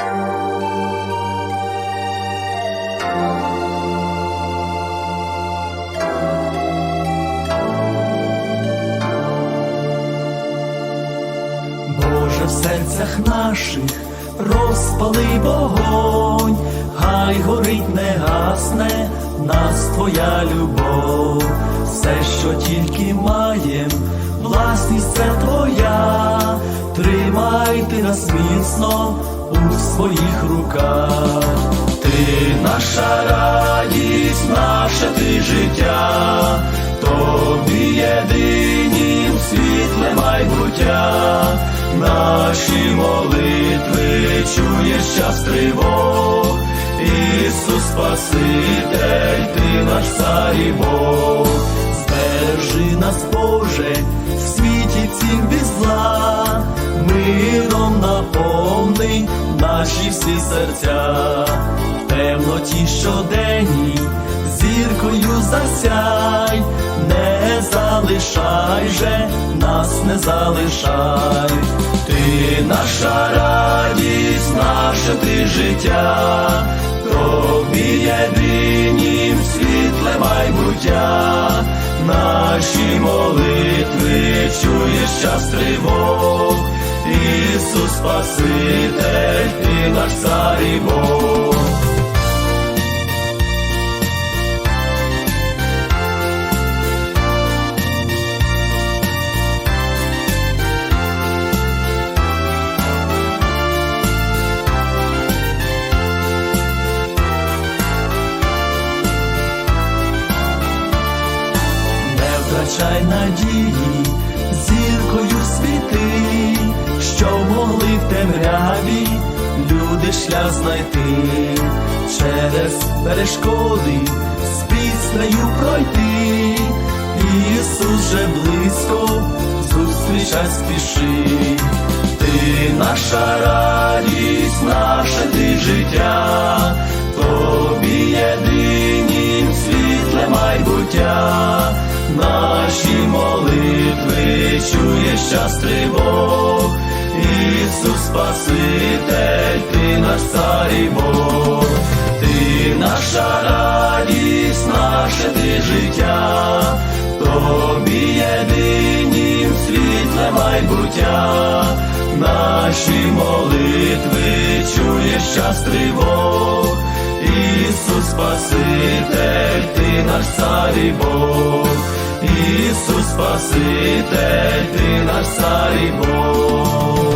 Боже, в серцях наших розпали вогонь, хай горить не гасне нас твоя любов, все, що тільки маєм, власність це твоя, тримай ти нас міцно у своїх руках, ти наша радість, наше ти життя, тобі єдинім світле майбуття, наші молитви чуєш час тривог, Ісус Спаситель, ти наш цар і Бог, збережи нас, Боже, в світі цім без зла, наші всі серця, темноті щоденній, зіркою засяй, не залишай же, нас не залишай, ти наша радість, наше ти життя, тобі єдинім світле майбуття, наші молитви чуєш час тривог, Ісус Спаситель, ти наш цар і Бог. не надії, темряві люди шлях знайти, через перешкоди з піснею пройти, Ісус же близько, зустрічай спіши, ти наша радість, наше ти життя, тобі єдинім світле майбуття, наші молитви чуєш час тривог, Ісус Спаситель, ти наш цар і Бог, ти наша радість, наше ти життя, тобі єдинім світле майбуття, наші молитви чуєш час тривог, Ісус Спаситель, ти наш цар і Бог, Ісус Спаситель, ти наш цар і Бог.